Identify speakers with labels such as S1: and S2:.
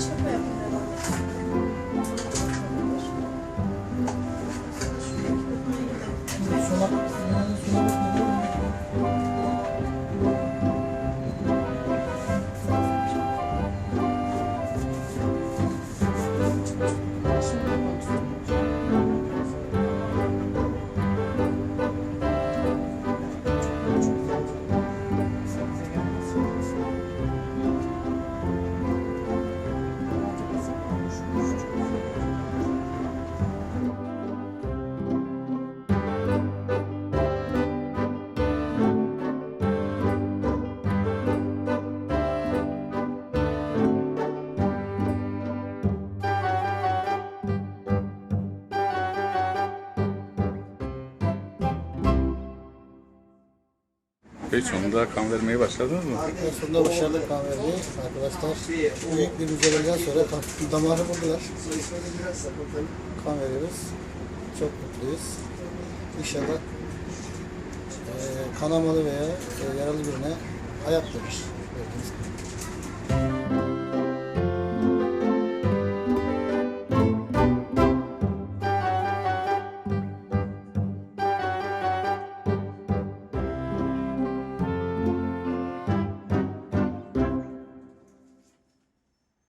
S1: Acho que foi. Bey sonunda kan vermeye başladınız mı?
S2: En sonunda başardık kan vermeyi. Arkadaşlar büyük bir mücadeleden sonra damarı buldular. Kan veriyoruz. Çok mutluyuz. İnşallah eee kanamalı veya e, yaralı birine hayat verir.